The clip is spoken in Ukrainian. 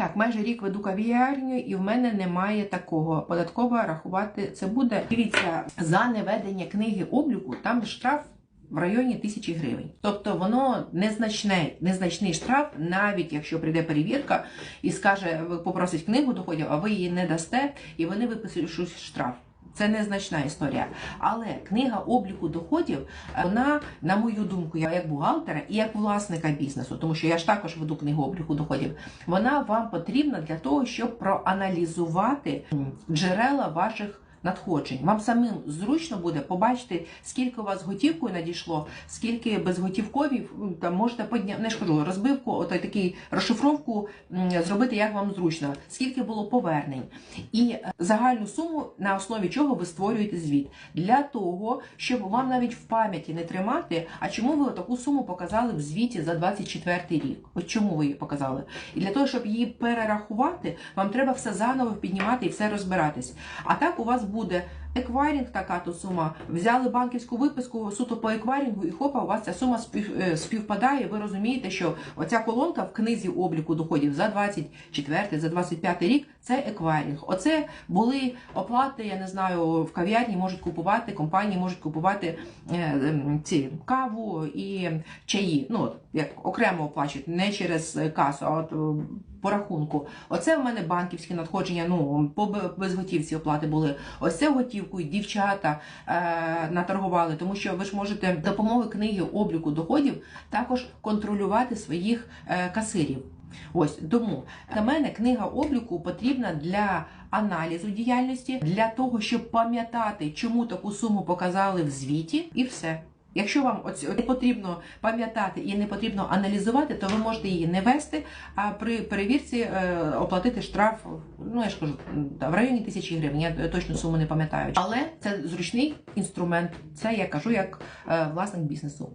Так, майже рік веду кав'ярню, і в мене немає такого. Податково рахувати це буде. Дивіться, за неведення книги обліку там штраф. В районі тисячі гривень, тобто воно незначне, незначний штраф, навіть якщо прийде перевірка і скаже, попросить книгу доходів, а ви її не дасте, і вони виписують штраф. Це незначна історія. Але книга обліку доходів, е, вона, на мою думку, я як бухгалтера і як власника бізнесу, тому що я ж також веду книгу обліку доходів, вона вам потрібна для того, щоб проаналізувати джерела ваших. Надходжень вам самим зручно буде побачити, скільки у вас готівкою надійшло, скільки безготівкові там можете подня... не ж розбивку, отой такий розшифровку зробити, як вам зручно, скільки було повернень, і е, загальну суму на основі чого ви створюєте звіт для того, щоб вам навіть в пам'яті не тримати. А чому ви таку суму показали в звіті за 24 рік? От чому ви її показали? І для того, щоб її перерахувати, вам треба все заново піднімати і все розбиратись. А так у вас буде еквайрінг, така то сума. Взяли банківську виписку суто по еквайрінгу, і хопа, у вас ця сума е, співпадає. Ви розумієте, що оця колонка в книзі обліку доходів за 24, за 25 рік це еквайрінг. Оце були оплати, я не знаю, в кав'ярні можуть купувати, компанії можуть купувати е, ем, ці каву і чаї. Ну, як окремо оплачують, не через касу, а от е, по рахунку. Оце в мене банківські надходження, ну, по бе- безготівці оплати були. Ось це готівкою дівчата е, наторгували, тому що ви ж можете допомоги книги обліку доходів також контролювати своїх е, касирів. Ось тому для мене книга обліку потрібна для аналізу діяльності, для того, щоб пам'ятати, чому таку суму показали в звіті, і все. Якщо вам оць- не потрібно пам'ятати і не потрібно аналізувати, то ви можете її не вести, а при перевірці е, оплатити штраф, ну я ж кажу, в районі тисячі гривень. Я точну суму не пам'ятаю. Але це зручний інструмент. Це я кажу як е, власник бізнесу.